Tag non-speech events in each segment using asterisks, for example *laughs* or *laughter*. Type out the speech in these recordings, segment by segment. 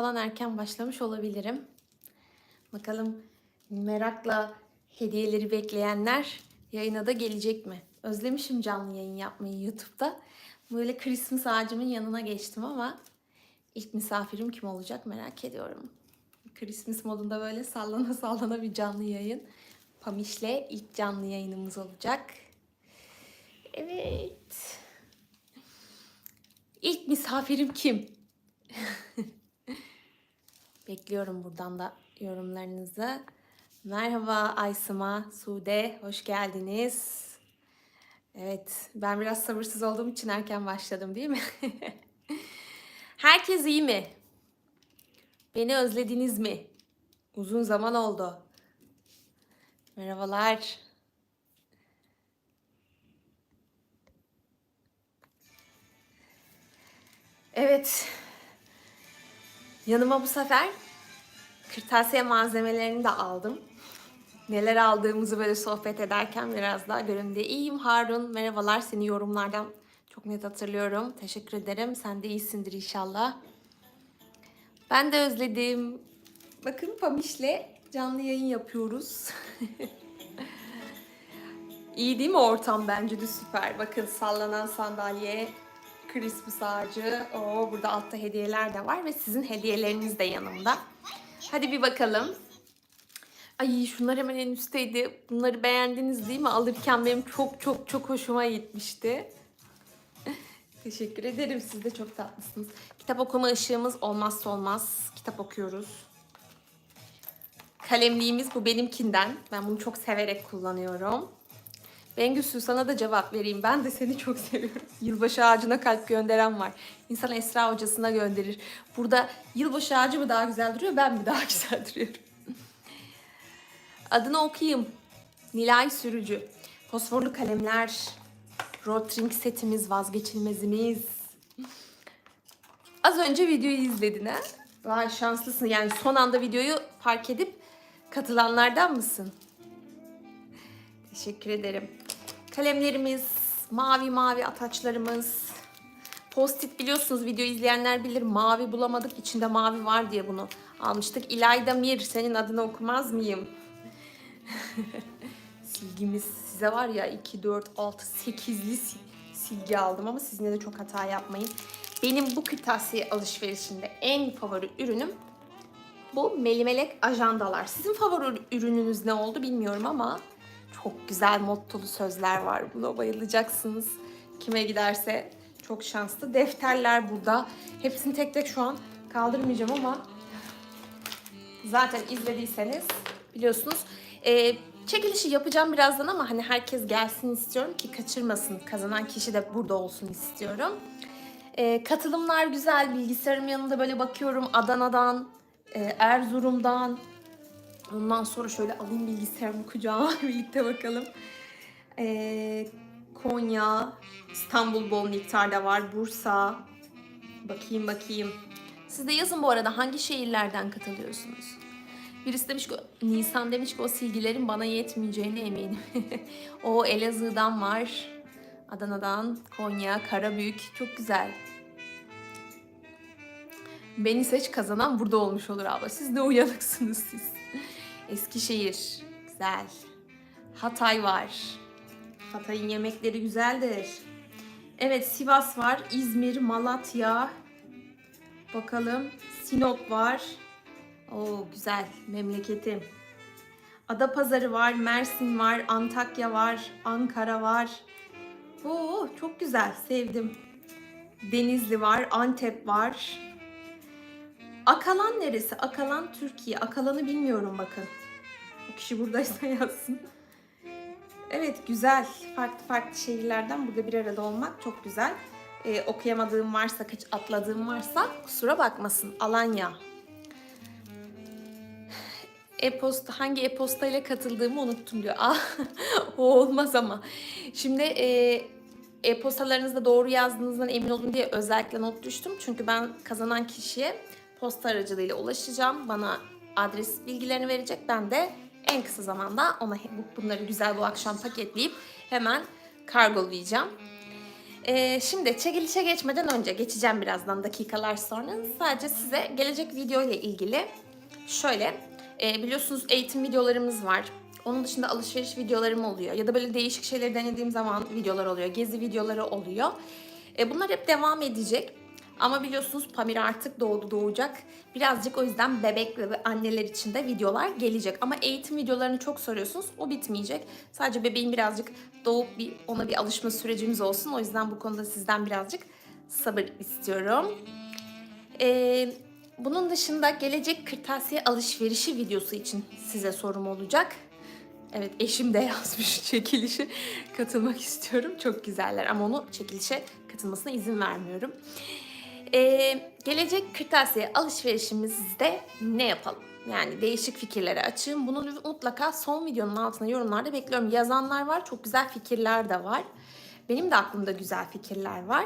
falan erken başlamış olabilirim. Bakalım merakla hediyeleri bekleyenler yayına da gelecek mi? Özlemişim canlı yayın yapmayı YouTube'da. Böyle Christmas ağacımın yanına geçtim ama ilk misafirim kim olacak merak ediyorum. Christmas modunda böyle sallana *laughs* sallana bir canlı yayın. Pamiş'le ilk canlı yayınımız olacak. Evet. İlk misafirim kim? *laughs* Bekliyorum buradan da yorumlarınızı. Merhaba Aysima, Sude, hoş geldiniz. Evet, ben biraz sabırsız olduğum için erken başladım değil mi? *laughs* Herkes iyi mi? Beni özlediniz mi? Uzun zaman oldu. Merhabalar. Evet. Yanıma bu sefer kırtasiye malzemelerini de aldım. Neler aldığımızı böyle sohbet ederken biraz daha görün diye. İyiyim Harun. Merhabalar. Seni yorumlardan çok net hatırlıyorum. Teşekkür ederim. Sen de iyisindir inşallah. Ben de özledim. Bakın Pamiş'le canlı yayın yapıyoruz. *laughs* İyi değil mi ortam? Bence de süper. Bakın sallanan sandalye, Christmas ağacı. Oo, burada altta hediyeler de var ve sizin hediyeleriniz de yanımda. Hadi bir bakalım. Ay şunlar hemen en üstteydi. Bunları beğendiniz değil mi? Alırken benim çok çok çok hoşuma gitmişti. *laughs* Teşekkür ederim. Siz de çok tatlısınız. Kitap okuma ışığımız olmazsa olmaz. Kitap okuyoruz. Kalemliğimiz bu benimkinden. Ben bunu çok severek kullanıyorum. Bengüsü sana da cevap vereyim. Ben de seni çok seviyorum. Yılbaşı ağacına kalp gönderen var. İnsan Esra hocasına gönderir. Burada yılbaşı ağacı mı daha güzel duruyor, ben mi daha *laughs* güzel duruyorum? Adını okuyayım. Nilay Sürücü. Fosforlu kalemler. Rotring setimiz, vazgeçilmezimiz. Az önce videoyu izledin ha? Vay şanslısın. Yani son anda videoyu fark edip katılanlardan mısın? Teşekkür ederim. Kalemlerimiz, mavi mavi ataçlarımız. Post-it biliyorsunuz video izleyenler bilir. Mavi bulamadık içinde mavi var diye bunu almıştık. İlayda Mir senin adını okumaz mıyım? *laughs* Silgimiz size var ya 2, 4, 6, 8'li silgi aldım ama siz yine de çok hata yapmayın. Benim bu kırtasiye alışverişinde en favori ürünüm bu melimelek ajandalar. Sizin favori ürününüz ne oldu bilmiyorum ama çok güzel mottolu sözler var. Buna bayılacaksınız. Kime giderse çok şanslı. Defterler burada. Hepsini tek tek şu an kaldırmayacağım ama zaten izlediyseniz biliyorsunuz. Ee, çekilişi yapacağım birazdan ama hani herkes gelsin istiyorum ki kaçırmasın. Kazanan kişi de burada olsun istiyorum. Ee, katılımlar güzel. Bilgisayarım yanında böyle bakıyorum. Adana'dan, e, Erzurum'dan, Ondan sonra şöyle alayım bilgisayarımı kucağıma *laughs* birlikte bakalım. Ee, Konya, İstanbul bol miktarda var. Bursa. Bakayım bakayım. Siz de yazın bu arada hangi şehirlerden katılıyorsunuz? Birisi demiş ki, Nisan demiş ki o silgilerin bana yetmeyeceğine eminim. *laughs* o Elazığ'dan var. Adana'dan, Konya, Karabük. Çok güzel. Beni seç kazanan burada olmuş olur abla. Siz ne uyanıksınız siz. Eskişehir. Güzel. Hatay var. Hatay'ın yemekleri güzeldir. Evet Sivas var. İzmir, Malatya. Bakalım. Sinop var. Oo güzel. Memleketim. Adapazarı var. Mersin var. Antakya var. Ankara var. Oo çok güzel. Sevdim. Denizli var. Antep var. Akalan neresi? Akalan Türkiye. Akalan'ı bilmiyorum bakın. O kişi buradaysa *laughs* yazsın. Evet güzel. Farklı farklı şehirlerden burada bir arada olmak çok güzel. Ee, okuyamadığım varsa, kaç atladığım varsa kusura bakmasın. Alanya. E-posta, hangi e-posta ile katıldığımı unuttum diyor. *laughs* Ah, o olmaz ama. Şimdi e, e-postalarınızda doğru yazdığınızdan emin olun diye özellikle not düştüm. Çünkü ben kazanan kişiye posta aracılığıyla ulaşacağım. Bana adres bilgilerini verecek. Ben de en kısa zamanda ona bunları güzel bu akşam paketleyip hemen kargolayacağım. Ee, şimdi çekilişe geçmeden önce geçeceğim birazdan dakikalar sonra. Sadece size gelecek video ile ilgili şöyle e, biliyorsunuz eğitim videolarımız var. Onun dışında alışveriş videolarım oluyor. Ya da böyle değişik şeyleri denediğim zaman videolar oluyor. Gezi videoları oluyor. E, bunlar hep devam edecek. Ama biliyorsunuz Pamir artık doğdu doğacak. Birazcık o yüzden bebek ve anneler için de videolar gelecek. Ama eğitim videolarını çok soruyorsunuz. O bitmeyecek. Sadece bebeğin birazcık doğup bir ona bir alışma sürecimiz olsun. O yüzden bu konuda sizden birazcık sabır istiyorum. Ee, bunun dışında gelecek kırtasiye alışverişi videosu için size sorum olacak. Evet eşim de *laughs* yazmış çekilişe katılmak istiyorum. Çok güzeller ama onu çekilişe katılmasına izin vermiyorum. Ee, gelecek kırtasiye alışverişimizde ne yapalım? Yani değişik fikirlere açığım. Bunu mutlaka son videonun altına yorumlarda bekliyorum. Yazanlar var, çok güzel fikirler de var. Benim de aklımda güzel fikirler var.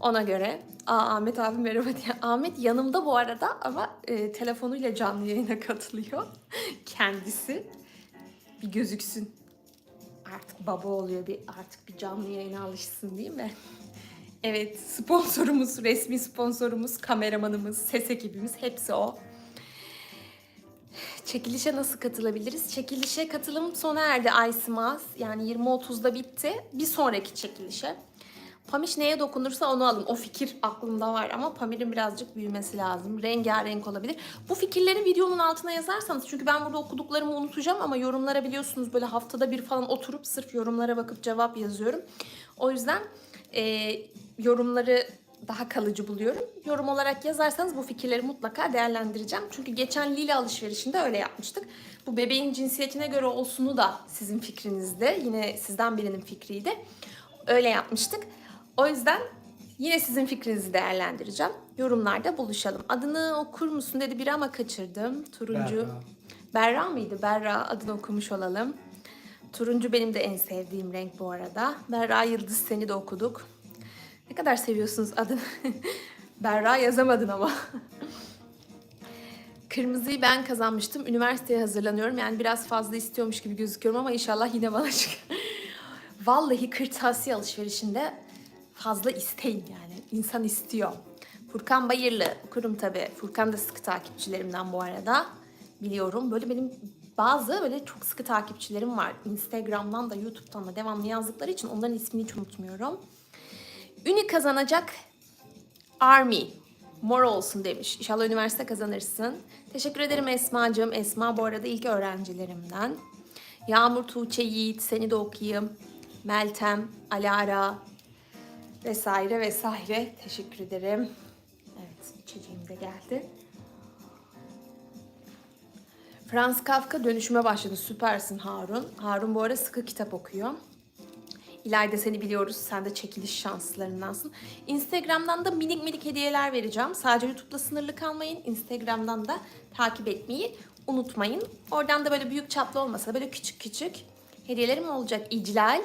Ona göre Aa, Ahmet abi merhaba diye. *laughs* Ahmet yanımda bu arada ama e, telefonuyla canlı yayına katılıyor. *laughs* Kendisi. Bir gözüksün. Artık baba oluyor bir artık bir canlı yayına alışsın değil mi? Evet sponsorumuz, resmi sponsorumuz, kameramanımız, ses ekibimiz hepsi o. Çekilişe nasıl katılabiliriz? Çekilişe katılım sona erdi Aysmaz. Yani 20.30'da bitti. Bir sonraki çekilişe. Pamiş neye dokunursa onu alın. O fikir aklımda var ama Pamir'in birazcık büyümesi lazım. Rengarenk olabilir. Bu fikirleri videonun altına yazarsanız çünkü ben burada okuduklarımı unutacağım ama yorumlara biliyorsunuz böyle haftada bir falan oturup sırf yorumlara bakıp cevap yazıyorum. O yüzden e, yorumları daha kalıcı buluyorum. Yorum olarak yazarsanız bu fikirleri mutlaka değerlendireceğim. Çünkü geçen Lila alışverişinde öyle yapmıştık. Bu bebeğin cinsiyetine göre olsunu da sizin fikrinizde. Yine sizden birinin fikriydi. Öyle yapmıştık. O yüzden yine sizin fikrinizi değerlendireceğim. Yorumlarda buluşalım. Adını okur musun dedi biri ama kaçırdım. Turuncu. Berra. Berra mıydı? Berra adını okumuş olalım. Turuncu benim de en sevdiğim renk bu arada. Berra Yıldız seni de okuduk. Ne kadar seviyorsunuz adını? *laughs* Berra yazamadın ama. Kırmızıyı ben kazanmıştım. Üniversiteye hazırlanıyorum. Yani biraz fazla istiyormuş gibi gözüküyorum ama inşallah yine bana çıkar. *laughs* Vallahi kırtasiye alışverişinde fazla isteyin yani. İnsan istiyor. Furkan Bayırlı okurum tabii. Furkan da sıkı takipçilerimden bu arada. Biliyorum. Böyle benim bazı böyle çok sıkı takipçilerim var. Instagram'dan da YouTube'dan da devamlı yazdıkları için onların ismini hiç unutmuyorum. Ünü kazanacak Army. Mor olsun demiş. İnşallah üniversite kazanırsın. Teşekkür ederim Esma'cığım. Esma bu arada ilk öğrencilerimden. Yağmur Tuğçe Yiğit seni de okuyayım. Meltem, Alara vesaire vesaire. Teşekkür ederim. Evet içeceğim de geldi. Franz Kafka dönüşüme başladı. Süpersin Harun. Harun bu ara sıkı kitap okuyor. İleride seni biliyoruz. Sen de çekiliş şanslarındansın. Instagram'dan da minik minik hediyeler vereceğim. Sadece YouTube'da sınırlı kalmayın. Instagram'dan da takip etmeyi unutmayın. Oradan da böyle büyük çaplı olmasa böyle küçük küçük hediyelerim olacak. İclal.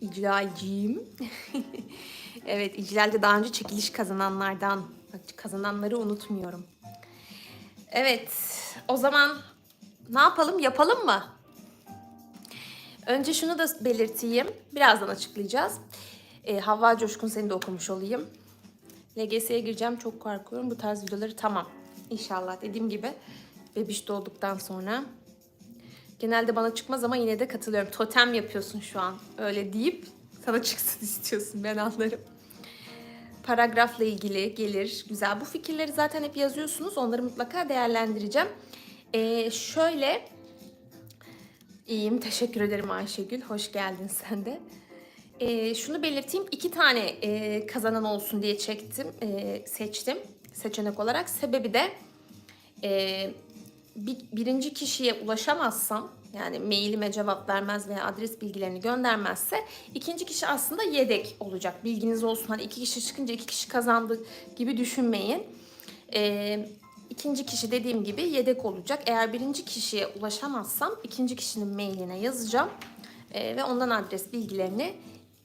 İclalciğim. *laughs* evet İclal de daha önce çekiliş kazananlardan. Bak kazananları unutmuyorum. Evet o zaman ne yapalım yapalım mı? Önce şunu da belirteyim. Birazdan açıklayacağız. Ee, Havva Coşkun seni de okumuş olayım. LGS'ye gireceğim çok korkuyorum. Bu tarz videoları tamam. İnşallah dediğim gibi bebiş doğduktan sonra. Genelde bana çıkmaz ama yine de katılıyorum. Totem yapıyorsun şu an. Öyle deyip sana çıksın *laughs* istiyorsun ben anlarım. Paragrafla ilgili gelir. Güzel. Bu fikirleri zaten hep yazıyorsunuz. Onları mutlaka değerlendireceğim. Ee, şöyle İyiyim. Teşekkür ederim Ayşegül. Hoş geldin *laughs* sen de. Ee, şunu belirteyim. iki tane e, kazanan olsun diye çektim, e, seçtim seçenek olarak. Sebebi de e, bir, birinci kişiye ulaşamazsam yani mailime cevap vermez veya adres bilgilerini göndermezse ikinci kişi aslında yedek olacak. Bilginiz olsun. Hani iki kişi çıkınca iki kişi kazandı gibi düşünmeyin. Ee, İkinci kişi dediğim gibi yedek olacak. Eğer birinci kişiye ulaşamazsam ikinci kişinin mailine yazacağım. Ee, ve ondan adres bilgilerini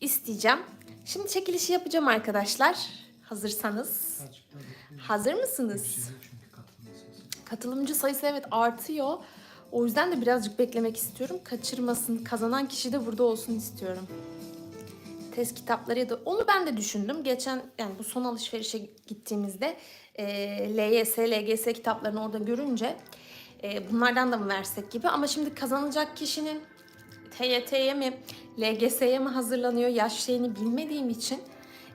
isteyeceğim. Şimdi çekilişi yapacağım arkadaşlar. Hazırsanız. Hazır mısınız? Katılımcı sayısı evet artıyor. O yüzden de birazcık beklemek istiyorum. Kaçırmasın. Kazanan kişi de burada olsun istiyorum. Test kitapları ya da onu ben de düşündüm. Geçen yani bu son alışverişe gittiğimizde e, LYS, LGS kitaplarını orada görünce e, bunlardan da mı versek gibi. Ama şimdi kazanacak kişinin TYT'ye mi, LGS'ye mi hazırlanıyor yaş şeyini bilmediğim için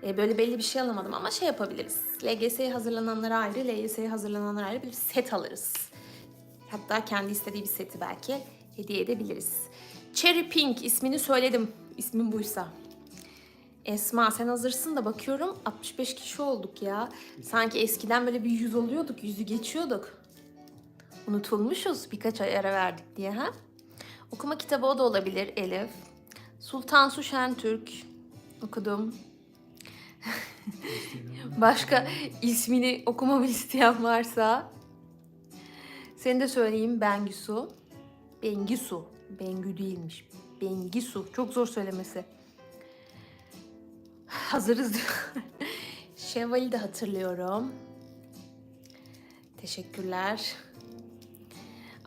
e, böyle belli bir şey alamadım. Ama şey yapabiliriz. LGS'ye hazırlananlara ayrı, LYS'ye hazırlananlara ayrı bir set alırız. Hatta kendi istediği bir seti belki hediye edebiliriz. Cherry Pink ismini söyledim. İsmin buysa. Esma sen hazırsın da bakıyorum 65 kişi olduk ya. Sanki eskiden böyle bir yüz oluyorduk, yüzü geçiyorduk. Unutulmuşuz birkaç ay ara verdik diye ha. Okuma kitabı o da olabilir Elif. Sultan Su Şentürk okudum. *laughs* Başka ismini okumamı isteyen varsa seni de söyleyeyim Bengisu. Bengisu. Bengü değilmiş. Bengisu. Çok zor söylemesi. Hazırız diyor. *laughs* Şevval'i de hatırlıyorum. Teşekkürler.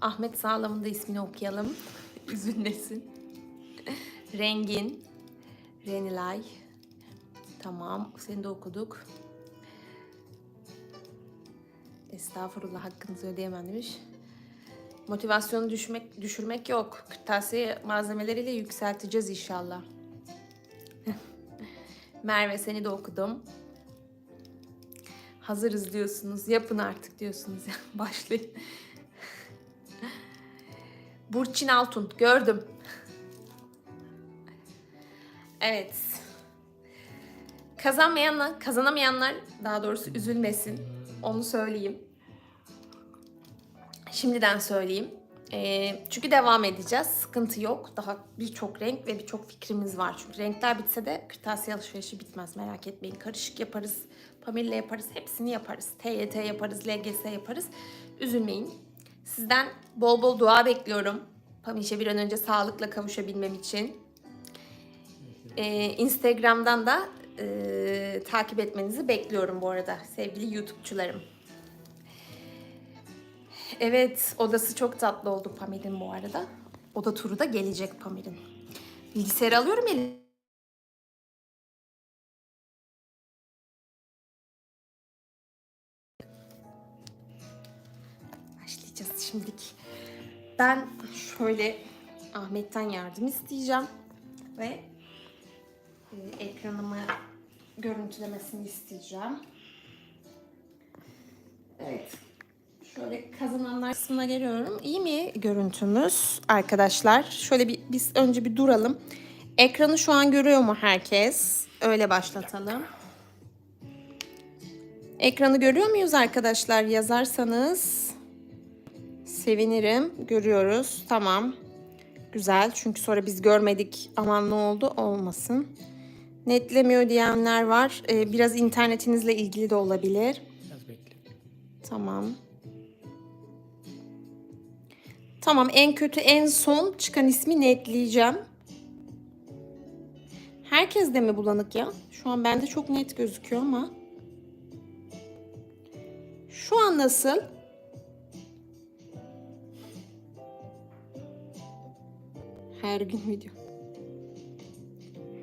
Ahmet Sağlam'ın da ismini okuyalım. *laughs* Üzülmesin. Rengin. Renilay. Tamam. Seni de okuduk. Estağfurullah hakkınızı ödeyemem demiş. Motivasyonu düşmek, düşürmek yok. Kırtasiye malzemeleriyle yükselteceğiz inşallah. Merve seni de okudum. Hazırız diyorsunuz. Yapın artık diyorsunuz. *laughs* Başlayın. Burçin Altun gördüm. Evet. Kazanmayanlar, kazanamayanlar daha doğrusu üzülmesin. Onu söyleyeyim. Şimdiden söyleyeyim. Ee, çünkü devam edeceğiz. Sıkıntı yok. Daha birçok renk ve birçok fikrimiz var. Çünkü renkler bitse de kırtasiye alışverişi bitmez. Merak etmeyin. Karışık yaparız. Pamirle yaparız. Hepsini yaparız. TYT yaparız. LGS yaparız. Üzülmeyin. Sizden bol bol dua bekliyorum. Pamiş'e bir an önce sağlıkla kavuşabilmem için. Ee, Instagram'dan da e, takip etmenizi bekliyorum bu arada sevgili YouTube'çularım. Evet, odası çok tatlı oldu Pamir'in bu arada. Oda turu da gelecek Pamir'in. Bilgisayarı alıyorum elim. Başlayacağız şimdilik. Ben şöyle Ahmet'ten yardım isteyeceğim ve e, ekranımı görüntülemesini isteyeceğim. Evet. Şöyle kazananlar kısmına geliyorum. İyi mi görüntümüz arkadaşlar? Şöyle bir biz önce bir duralım. Ekranı şu an görüyor mu herkes? Öyle başlatalım. Ekranı görüyor muyuz arkadaşlar? Yazarsanız sevinirim. Görüyoruz. Tamam. Güzel. Çünkü sonra biz görmedik. Aman ne oldu? Olmasın. Netlemiyor diyenler var. Ee, biraz internetinizle ilgili de olabilir. Biraz bekle. Tamam. Tamam en kötü en son çıkan ismi netleyeceğim. Herkes de mi bulanık ya? Şu an bende çok net gözüküyor ama. Şu an nasıl? Her gün video.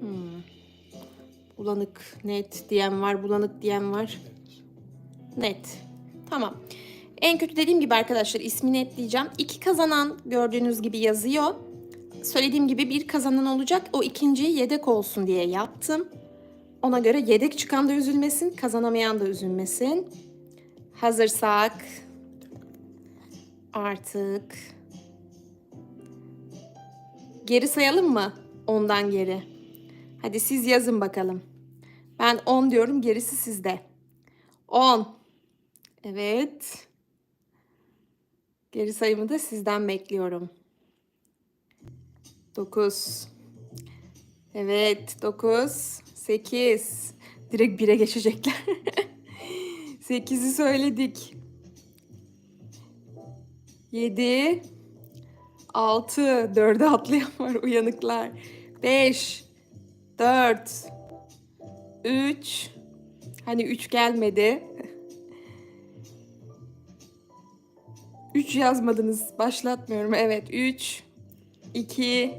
Hmm. Bulanık, net diyen var, bulanık diyen var. Net. Tamam. En kötü dediğim gibi arkadaşlar ismini ekleyeceğim. İki kazanan gördüğünüz gibi yazıyor. Söylediğim gibi bir kazanan olacak. O ikinciyi yedek olsun diye yaptım. Ona göre yedek çıkan da üzülmesin, kazanamayan da üzülmesin. Hazırsak artık geri sayalım mı? Ondan geri. Hadi siz yazın bakalım. Ben 10 diyorum, gerisi sizde. 10 Evet. Geri sayımı da sizden bekliyorum. 9. Evet, 9. 8. Direkt 1'e geçecekler. *laughs* 8'i söyledik. 7. 6. 4'e atlayan var uyanıklar. 5. 4. 3. Hani 3 gelmedi. 3 yazmadınız. Başlatmıyorum. Evet. 3 2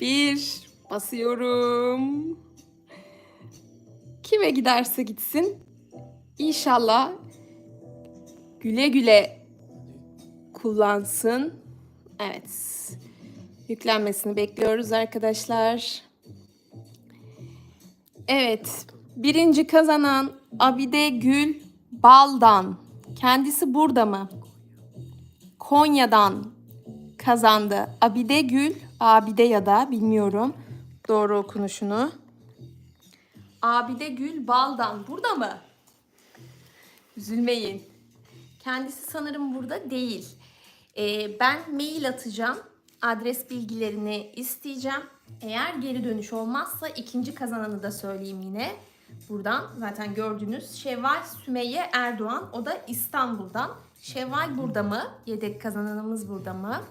1 Basıyorum. Kime giderse gitsin. İnşallah güle güle kullansın. Evet. Yüklenmesini bekliyoruz arkadaşlar. Evet. Birinci kazanan Abide Gül Baldan. Kendisi burada mı? Konya'dan kazandı. Abide Gül, Abide ya da bilmiyorum doğru okunuşunu. Abide Gül Baldan burada mı? Üzülmeyin. Kendisi sanırım burada değil. Ee, ben mail atacağım. Adres bilgilerini isteyeceğim. Eğer geri dönüş olmazsa ikinci kazananı da söyleyeyim yine. Buradan zaten gördünüz. Şevval Sümeyye Erdoğan. O da İstanbul'dan. Şevval burada mı? Yedek kazananımız burada mı?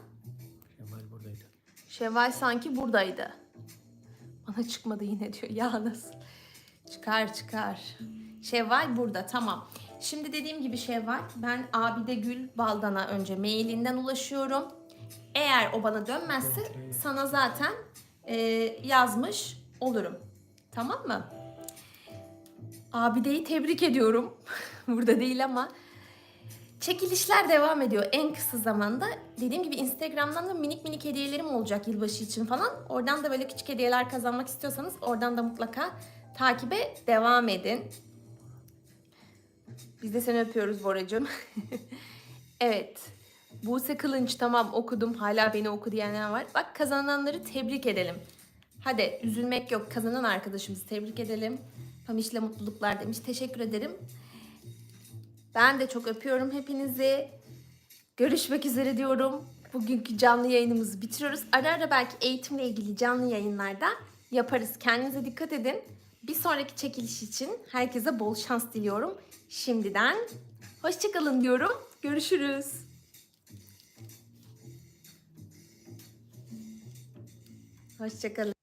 Şevval buradaydı. Şevval sanki buradaydı. Bana çıkmadı yine diyor. Ya nasıl? Çıkar çıkar. Şevval burada tamam. Şimdi dediğim gibi Şevval ben Abide Gül Baldan'a önce mailinden ulaşıyorum. Eğer o bana dönmezse sana zaten e, yazmış olurum. Tamam mı? Abide'yi tebrik ediyorum. *laughs* Burada değil ama Çekilişler devam ediyor en kısa zamanda. Dediğim gibi Instagram'dan da minik minik hediyelerim olacak yılbaşı için falan. Oradan da böyle küçük hediyeler kazanmak istiyorsanız oradan da mutlaka takibe devam edin. Biz de seni öpüyoruz Boracığım. *laughs* evet. Buse Kılınç tamam okudum hala beni oku diyenler var. Bak kazananları tebrik edelim. Hadi üzülmek yok kazanan arkadaşımızı tebrik edelim. Pamiş'le mutluluklar demiş. Teşekkür ederim. Ben de çok öpüyorum hepinizi. Görüşmek üzere diyorum. Bugünkü canlı yayınımızı bitiriyoruz. Ara ara belki eğitimle ilgili canlı yayınlarda yaparız. Kendinize dikkat edin. Bir sonraki çekiliş için herkese bol şans diliyorum. Şimdiden hoşçakalın diyorum. Görüşürüz. Hoşçakalın.